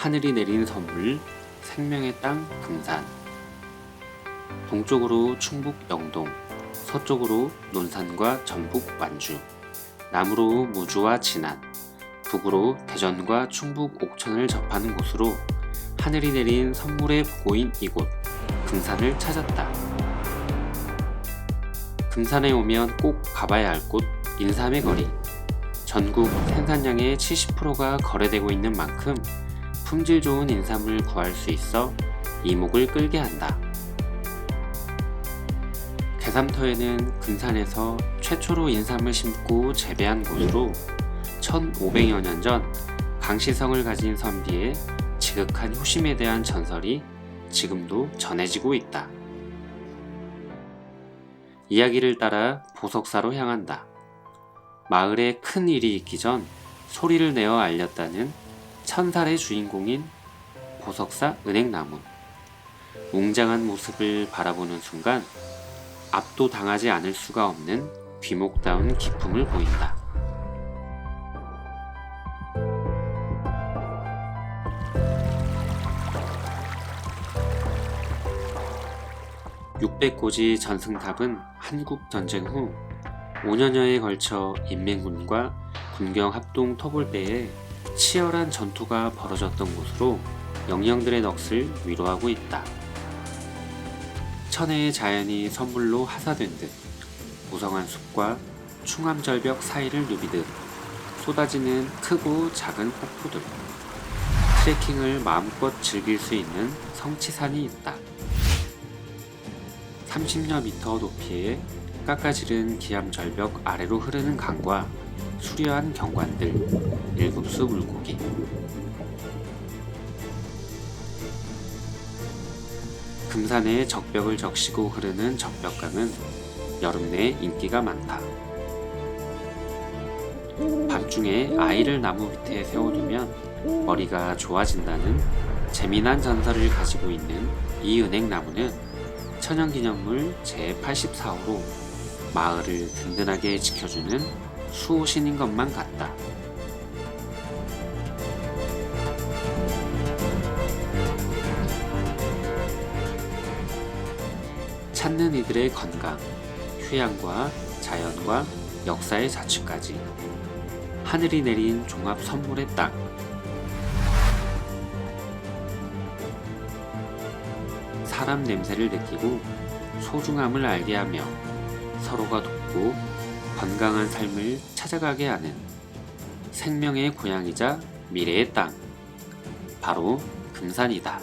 하늘이 내린 선물 생명의 땅 금산 동쪽으로 충북 영동 서쪽으로 논산과 전북 완주 남으로 무주와 진안 북으로 대전과 충북 옥천을 접하는 곳으로 하늘이 내린 선물의 보고인 이곳 금산을 찾았다. 금산에 오면 꼭 가봐야 할 곳 인삼의 거리. 전국 생산량의 70%가 거래되고 있는 만큼 품질 좋은 인삼을 구할 수 있어 이목을 끌게 한다. 개삼터에는 금산에서 최초로 인삼을 심고 재배한 곳으로 1500여 년 전 강시성을 가진 선비의 지극한 효심에 대한 전설이 지금도 전해지고 있다. 이야기를 따라 보석사로 향한다. 마을에 큰 일이 있기 전 소리를 내어 알렸다는 천살의 주인공인 보석사 은행나무. 웅장한 모습을 바라보는 순간 압도당하지 않을 수가 없는 귀목다운 기품을 보인다. 600고지 전승탑은 한국 전쟁 후 5년여에 걸쳐 인민군과 군경 합동 토벌대에 치열한 전투가 벌어졌던 곳으로 영령들의 넋을 위로하고 있다. 천혜의 자연이 선물로 하사된 듯 무성한 숲과 충암절벽 사이를 누비듯 쏟아지는 크고 작은 폭포들 트레킹을 마음껏 즐길 수 있는 성치산이 있다. 30여 미터 높이의 깎아지른 기암 절벽 아래로 흐르는 강과 수려한 경관들, 일급수 물고기. 금산의 적벽을 적시고 흐르는 적벽강은 여름 내에 인기가 많다. 밤중에 아이를 나무 밑에 세워두면 머리가 좋아진다는 재미난 전설을 가지고 있는 이 은행나무는 천연기념물 제84호로 마을을 든든하게 지켜주는 수호신인 것만 같다. 찾는 이들의 건강, 휴양과 자연과 역사의 자취까지 하늘이 내린 종합 선물의 땅. 사람 냄새를 느끼고 소중함을 알게 하며 서로가 돕고 건강한 삶을 찾아가게 하는 생명의 고향이자 미래의 땅. 바로 금산이다.